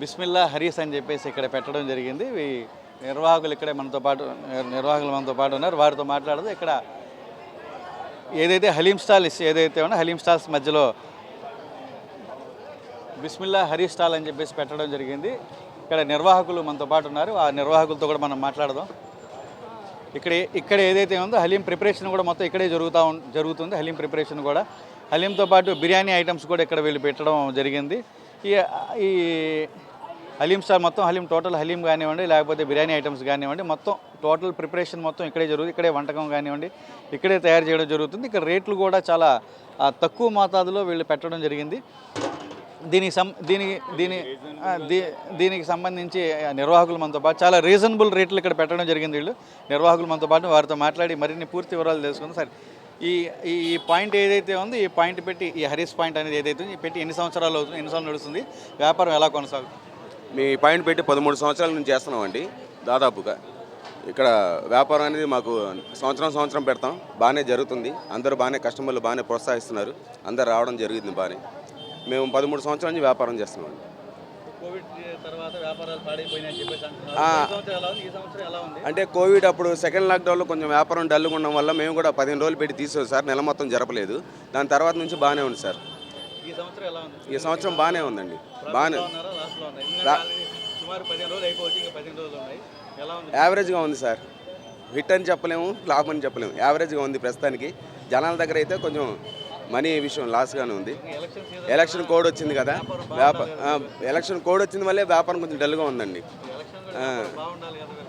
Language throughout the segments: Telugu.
బిస్మిల్లా హరీస్ అని చెప్పేసి ఇక్కడ పెట్టడం జరిగింది. నిర్వాహకులు ఇక్కడే మనతో పాటు నిర్వాహకులు మనతో పాటు ఉన్నారు. వారితో మాట్లాడదు ఇక్కడ ఏదైతే హలీం స్టాల్ ఏదైతే ఉన్నా హలీం స్టాల్స్ మధ్యలో బిస్మిల్లా హరీ స్టాల్ అని చెప్పేసి పెట్టడం జరిగింది. ఇక్కడ నిర్వాహకులు మనతో పాటు ఉన్నారు. ఆ నిర్వాహకులతో కూడా మనం మాట్లాడదాం. ఇక్కడ ఇక్కడ ఏదైతే ఉందో హలీం ప్రిపరేషన్ కూడా మొత్తం ఇక్కడే జరుగుతూ జరుగుతుంది. హలీం ప్రిపరేషన్ కూడా. హలీంతో పాటు బిర్యానీ ఐటమ్స్ కూడా ఇక్కడ వీళ్ళు పెట్టడం జరిగింది. ఈ ఈ హలీం స్టార్ మొత్తం హలీం టోటల్ హలీం కానివ్వండి లేకపోతే బిర్యానీ ఐటమ్స్ కానివ్వండి మొత్తం టోటల్ ప్రిపరేషన్ మొత్తం ఇక్కడే జరుగుతుంది. ఇక్కడే వంటకం కానివ్వండి ఇక్కడే తయారు చేయడం జరుగుతుంది. ఇక్కడ రేట్లు కూడా చాలా తక్కువ మోతాదులో వీళ్ళు పెట్టడం జరిగింది. దీనికి సం దీనికి దీని దీ- దీనికి సంబంధించి ఆ, నిర్వాహకులు మనతో పాటు చాలా రీజనబుల్ రేట్లు ఇక్కడ పెట్టడం జరిగింది వీళ్ళు. నిర్వాహకులు మనతో పాటు వారితో మాట్లాడి మరిన్ని పూర్తి వివరాలు తెలుసుకుందాం. సరే ఈ ఈ ఈ పాయింట్ ఏదైతే ఉందో ఈ పాయింట్ పెట్టి ఈ హరీస్ పాయింట్ అనేది ఏదైతే పెట్టి ఎన్ని సంవత్సరాలు అవుతుంది ఎన్ని సంవత్సరాలు నడుస్తుంది వ్యాపారం ఎలా కొనసాగుతుంది? మీ పాయింట్ పెట్టి పదమూడు సంవత్సరాల నుంచి చేస్తున్నామండి దాదాపుగా. ఇక్కడ వ్యాపారం అనేది మాకు సంవత్సరం సంవత్సరం పెడతాం బాగానే జరుగుతుంది. అందరూ బాగానే కస్టమర్లు బాగానే ప్రోత్సహిస్తున్నారు. అందరు రావడం జరిగింది బాగానే. మేము పదమూడు సంవత్సరాల నుంచి వ్యాపారం చేస్తున్నామండి. అంటే కోవిడ్ అప్పుడు సెకండ్ లాక్డౌన్లో కొంచెం వ్యాపారం డల్గా ఉండడం వల్ల మేము కూడా పదిహేను రోజులు పెట్టి తీసాం సార్ నెల మొత్తం జరపలేదు. దాని తర్వాత నుంచి బాగానే ఉంది సార్. ఈ సంవత్సరం బాగానే ఉందండి. బాగానే యావరేజ్గా ఉంది సార్. హిట్ అని చెప్పలేము ఫ్లాప్ అని చెప్పలేము. యావరేజ్గా ఉంది ప్రస్తుతానికి. జనాల దగ్గర అయితే కొంచెం మనీ విషయం లాస్గానే ఉంది. ఎలక్షన్ కోడ్ వచ్చింది కదా. వ్యాపార ఎలక్షన్ కోడ్ వచ్చింది వల్లే వ్యాపారం కొంచెం డల్గా ఉందండి.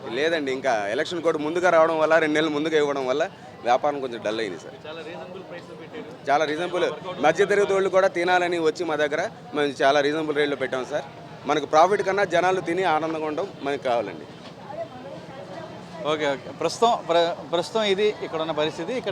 లేదండి ఇంకా ఎలక్షన్ కోడ్ ముందుగా రావడం వల్ల రెండు నెలలు ముందుగా ఇవ్వడం వల్ల వ్యాపారం కొంచెం డల్ అయింది సార్. చాలా రీజనబుల్ ప్రైస్ పెట్టారు. చాలా రీజనబుల్ మధ్య తరగతి వాళ్ళు కూడా తినాలని వచ్చి మా దగ్గర మేము చాలా రీజనబుల్ రేట్లో పెట్టాం సార్. మనకు ప్రాఫిట్ కన్నా జనాలు తిని ఆనందంగా ఉండడం మనకు కావాలండి. Okay okay. ప్రస్తుతం ప్ర- ప్రస్తుతం ఇది ఇక్కడ ఉన్న పరిస్థితి. ఇక్కడ